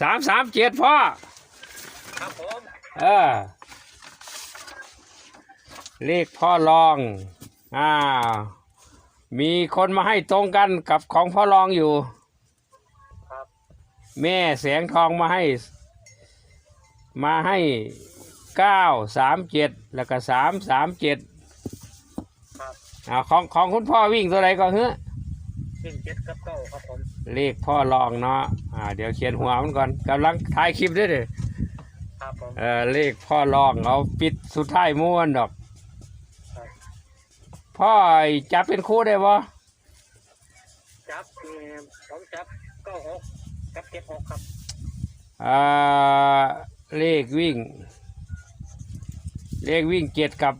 สามสามเจ็ดพ่อ ครับผมเออ เลขพ่อรองอ้าวมีคนมาให้ตรงกันกับของพ่อรองอยู่ ครับ แม่แสงทองมาให้ มาให้เก้าสามเจ็ดแล้วก็สามสามเจ็ดครับ อ่าของของคุณพ่อวิ่งตัวไหนก็เฮ้วิ่งเจ็ดกับเก้าครับผม เลขพ่อรองเนาะอ่า เดี๋ยวเขียนหัวมันก่อนกำลังถ่ายคลิปด้วยเด้อครับผมเออเลขพ่อรองเอาปิดสุดท้ายม้วนดอกครับพ่อจับเป็นคู่ได้บ่จับเอ่อผมจับเก้าหกกับเจ็ดหกครับอ่าเลขวิ่ง เลขวิ่งเจ็ดกับ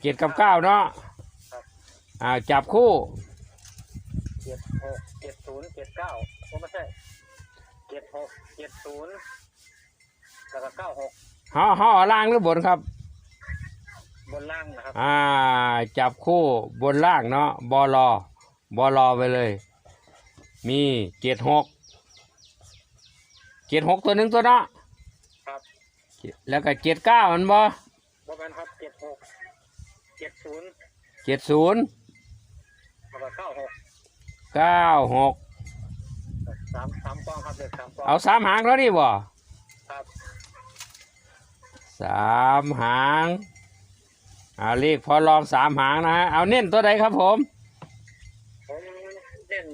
เจ็ดกับเก้าเนาะอ่าจับคู่เจ็ดหก เจ็ดศูนย์เจ็ดเก้าผมไม่ใช่เจ็ดหกเจ็ดศูนย์แล้วก็เก้าหกห่อห่อล่างหรือบนครับ บนล่างนะครับ อ่า จับคู่บนล่างเนาะบอลอบอลอไปเลย มีเจ็ดหกเจ็ดหกตัวหนึ่งตัวเนาะครับ แล้วก็เจ็ดเก้ามันบ่บนกันครับเจ็ดหกเจ็ดศูนย์เจ็ดศูนย์แล้วก็เก้าหกเก้าหก สามสามฟองครับเด็กสามฟองเอาสามหางแล้วนี่บ่ครับสามหางเอาเลขพอลองสามหางนะฮะเอาเน้นตัวใดครับผม ผมเล่น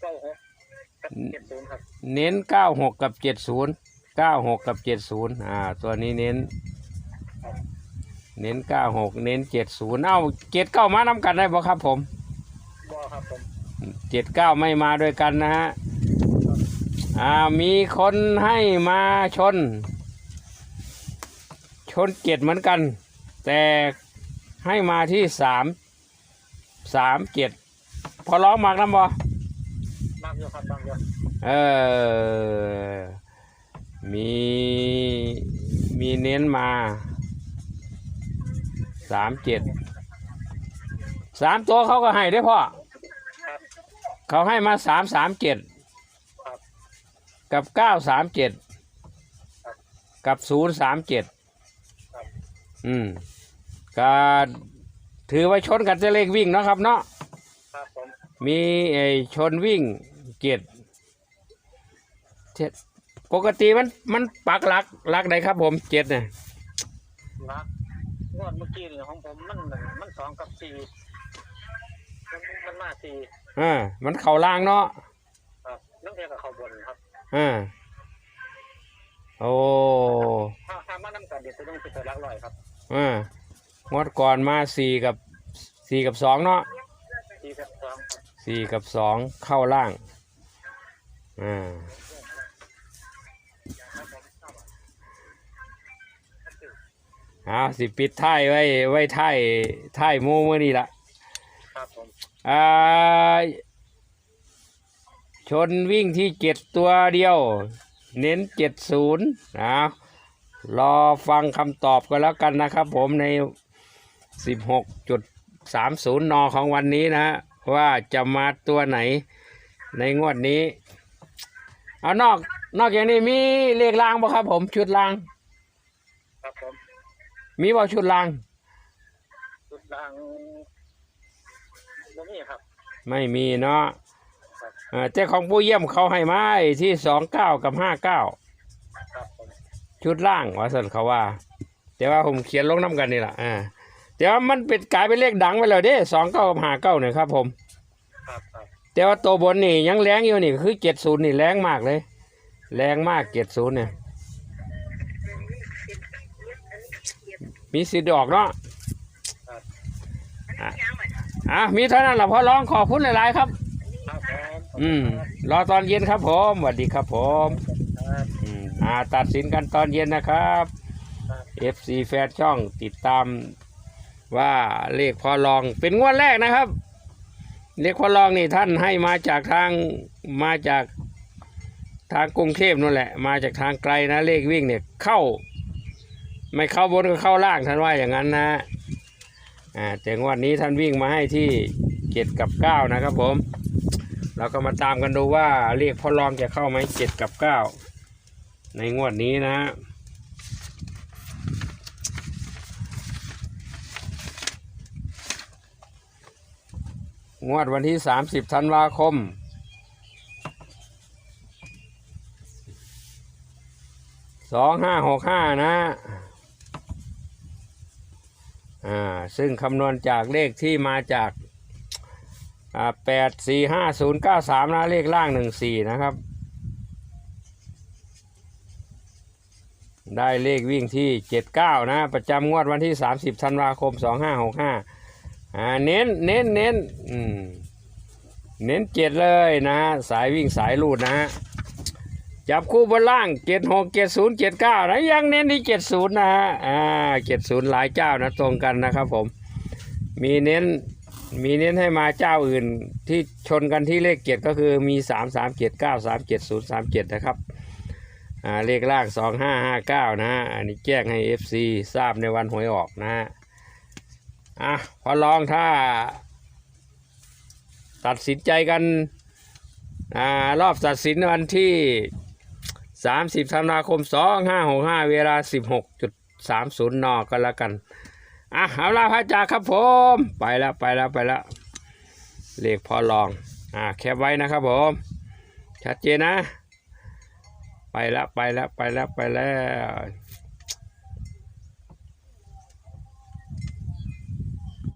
เก้าหกกับเจ็ดศูนย์ครับเน้นเก้าหกกับเจ็ดศูนย์เก้าหกกับเจ็ดศูนย์อ่า ตัวนี้เน้น เน้นเก้าหกเน้นเจ็ดศูนย์เอ้าเจ็ดเก้ามานำกันได้บ่ครับผมบอครับผม เจ็ดเก้าไม่มาด้วยกันนะฮะ อ่ามีคนให้มาชน ชนเจ็ดเหมือนกัน แต่ให้มาที่สามสามเจ็ดพอร้องมากน้ำบ่มากอยู่ครับมากอยู่เออ มีมีเน้นมาสามเจ็ดสามตัวเขาก็ให้ได้อพ่อครับเขาให้มาสามสามเจ็ดครับ กับเก้าสามเจ็ดครับกับศูนย์สามเจ็ดครับอืมก็ถือว่าชนกันจะเลขวิ่งเนาะครับเนาะครับผมมีไอ้ชนวิ่งเจ็ดเจ็ดปกติมันมันปักหลักหลักใดครับผมเจ็ดเนี่ยรักงวดเมื่อกี้นี่ของผมมันหนึ่งมันสองกับสี่มันมันมาสี่อ่ามันเข่าล่างเนาะครับนั่งเทียบกับเขาบนครับ อ่าโอ้ถ้าถ้ามาน้ำกันเดี๋ยวจะต้องไปเจอรักลอยครับอ่างวดก่อนมาสี่กับสี่กับสองเนาะสี่กับสองครับสี่กับสองเข้าล่างอ่าเอาสิปิดท้ายไว้ไว้ท้ายท้ายหมูมื่อนี้ละครับผมอ่า ชนวิ่งที่เจ็ดตัวเดียว เน้นเจ็ดศูนย์นะรอฟังคำตอบกันแล้วกันนะครับผมในสิบหกจุดสามศูนย์นอของวันนี้นะว่าจะมาตัวไหนในงวดนี้ เอานอกนอกจากนี้มีเลขรางบ่ครับผมชุดราง ครับผม มีบ่ชุดรางจุดดังบ่มีครับ ไม่มีเนาะครับ เอ่อแต่ของผู้เยี่ยมเขาให้มาไอ้ที่สองเก้ากับห้าเก้าครับผมชุดล่างว่าสันเขาว่า แต่ว่าผมเขียนลงน้ำกันนี่แหละอ่าแต่ว่ามันเป็นกลายเป็นเลขดังไปแล้วเด้สองเก้ากับห้าเก้าเนี่ยครับผมครับครับแต่ว่าตัวบนนี่ยังแรงอยู่นี่คือเจ็ดศูนย์นี่แรงมากเลย แรงมากเจ็ดศูนย์เนี่ยมีสิทธิ์ออกเนาะอะอะมีเท่านั้นแหละพอร้องขอบคุณหลาย ๆ ครับครับผม อืมรอตอนเย็นครับผมสวัสดีครับผมครับอืมอ่าตัดสินกันตอนเย็นนะครับครับ FC แฟนช่องติดตามว่าเลขพอลองเป็นงวดแรกนะครับ เลขพอลองนี่ท่านให้มาจากทางมาจากทางกรุงเทพนั่นแหละ มาจากทางไกลนะเลขวิ่งเนี่ยเข้า ไม่เข้าบนก็เข้าล่างท่านว่าอย่างนั้นนะอ่าแต่งวดนี้ท่านวิ่งมาให้ที่เจ็ดกับเก้านะครับผม เราก็มาตามกันดูว่าเลขพอลองจะเข้าไหมเจ็ดกับเก้าในงวดนี้นะงวดวันที่ 30 ธันวาคม สองห้าหกห้านะ อ่า ซึ่งคำนวณจากเลขที่มาจาก อ่าแปดสี่ห้าศูนย์เก้าสามนะเลขล่างหนึ่งสี่นะครับ ได้เลขวิ่งที่เจ็ดเก้านะประจำงวดวันที่สามสิบธันวาคมสองห้าหกห้าอ่าเน้นเน้นเน้นอืมเน้นเจ็ดเลยนะฮะสายวิ่งสายลูดนะฮะจับคู่บนล่างเจ็ดหกเจ็ดศูนย์เจ็ดเก้านะยังเน้นที่เจ็ดศูนย์นะฮะอ่าเจ็ดศูนย์หลายเจ้านะตรงกันนะครับผม มีเน้น มีเน้นให้มาเจ้าอื่นที่ชนกันที่เลขเจ็ดก็คือมีสามสามเจ็ดเก้าสามเจ็ดศูนย์สามเจ็ดนะครับอ่าเลขล่างสองห้าห้าเก้านะฮะอันนี้แจ้งให้ FC ทราบในวันหวยออกนะฮะอะพอลองถ้า ตัดสินใจกันอ่ารอบตัดสินวันที่ 30 ธันวาคม 2565 เวลา 16.30 น ก็แล้วกัน อะเอาละพระจ่าครับผม ไปแล้วไปแล้วไปแล้วเลขพอลองอะแคปไว้นะครับผม ชัดเจนนะ ไปแล้วไปแล้วไปแล้วไปแล้ว